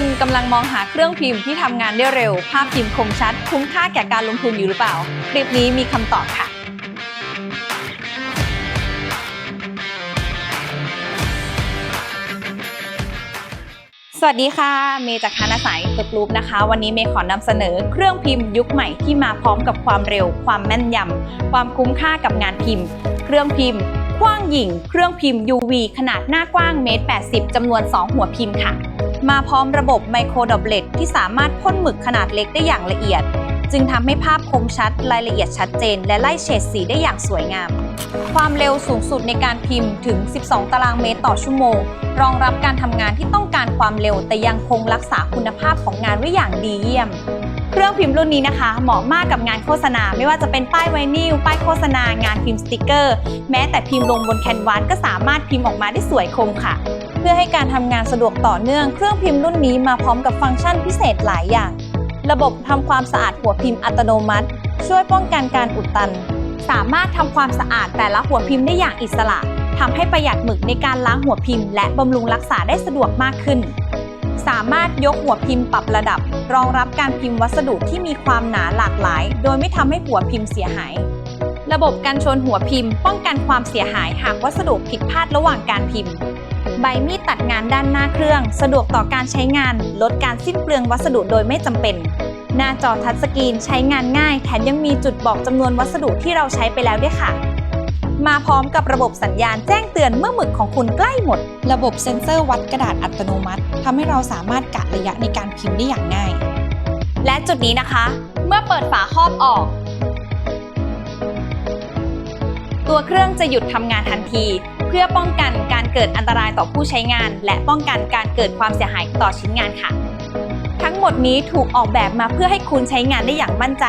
คุณกำลังมองหาเครื่องพิมพ์ที่ทำงานได้เร็ว ภาพพิมพ์คมชัด คุ้มค่าแก่การลงทุนอยู่หรือเปล่า คลิปนี้มีคำตอบค่ะ สวัสดีค่ะ เมย์จากคณะสายตึกรูปนะคะ วันนี้เมย์ขอนำเสนอเครื่องพิมพ์ยุคใหม่ที่มาพร้อมกับความเร็ว ความแม่นยำความคุ้มค่ากับงานพิมพ์ เครื่องพิมพ์กว้างหยิ่ง เครื่องพิมพ์ UV ขนาดหน้ากว้างเมตร 80จำนวน 2 หัวพิมพ์ค่ะ มาพร้อมระบบไมโครดอบเลตที่สามารถพ่นหมึกขนาดเล็กได้อย่างละเอียด จึงทำให้ภาพคมชัดรายละเอียดชัดเจน และไล่เฉดสีได้อย่างสวยงาม ความเร็วสูงสุดในการพิมพ์ถึง 12 ตารางเมตรต่อชั่วโมง รองรับการทำงานที่ต้องการความเร็วแต่ยังคงรักษาคุณภาพของงานไว้อย่างดีเยี่ยมเครื่องพิมพ์รุ่นนี้นะคะ เหมาะมากกับงานโฆษณา ไม่ว่าจะเป็นป้ายไวนิลป้ายโฆษณางานพิมพ์สติกเกอร์ แม้แต่พิมพ์ลงบนแคนวาสก็สามารถพิมพ์ออกมาได้สวยคมค่ะ เพื่อให้การทำงานสะดวกต่อเนื่องเครื่องพิมพ์รุ่นนี้มาพร้อมกับฟังก์ชันพิเศษหลายอย่าง ระบบทำความสะอาดหัวพิมพ์อัตโนมัติ ช่วยป้องกันการอุดตัน สามารถทำความสะอาดแต่ละหัวพิมพ์ได้อย่างอิสระทำให้ประหยัดหมึกในการล้างหัวพิมพ์และบำรุงรักษาได้สะดวกมากขึ้น สามารถยกหัวพิมพ์ปรับระดับ รองรับการพิมพ์วัสดุที่มีความหนาหลากหลาย โดยไม่ทำให้หัวพิมพ์เสียหาย ระบบการชนหัวพิมพ์ ป้องกันความเสียหายหากวัสดุผิดพลาดระหว่างการพิมพ์ ใบมีดตัดงานด้านหน้าเครื่อง สะดวกต่อการใช้งาน ลดการสิ้นเปลืองวัสดุโดยไม่จำเป็น หน้าจอทัชสกรีนใช้งานง่าย แถมยังมีจุดบอกจำนวนวัสดุที่เราใช้ไปแล้วด้วยค่ะ มาพร้อมกับระบบสัญญาณแจ้งเตือนเมื่อหมึกของคุณใกล้หมด ระบบเซ็นเซอร์วัดกระดาษอัตโนมัติทำให้เราสามารถกะระยะในการพิมพ์ได้อย่างง่าย และจุดนี้นะคะ เมื่อเปิดฝาครอบออก ตัวเครื่องจะหยุดทำงานทันที เพื่อป้องกันการเกิดอันตรายต่อผู้ใช้งาน และป้องกันการเกิดความเสียหายต่อชิ้นงานค่ะ ทั้งหมดนี้ถูกออกแบบมาเพื่อให้คุณใช้งานได้อย่างมั่นใจ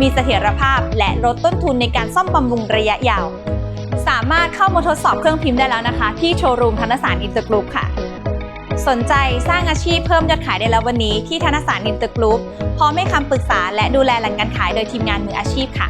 มีเสถียรภาพ และลดต้นทุนในการซ่อมบำรุงระยะยาว สามารถเข้ามาทดสอบเครื่องพิมพ์ได้แล้วนะคะ ที่โชว์รูมธนสารอินเตอร์กรุ๊ปค่ะสนใจสร้างอาชีพเพิ่มยอดขายได้แล้ววันนี้ที่ธนสารอินเตอร์กรุ๊ปพร้อมให้คำปรึกษาและดูแลหลังการขายโดยทีมงานมืออาชีพค่ะ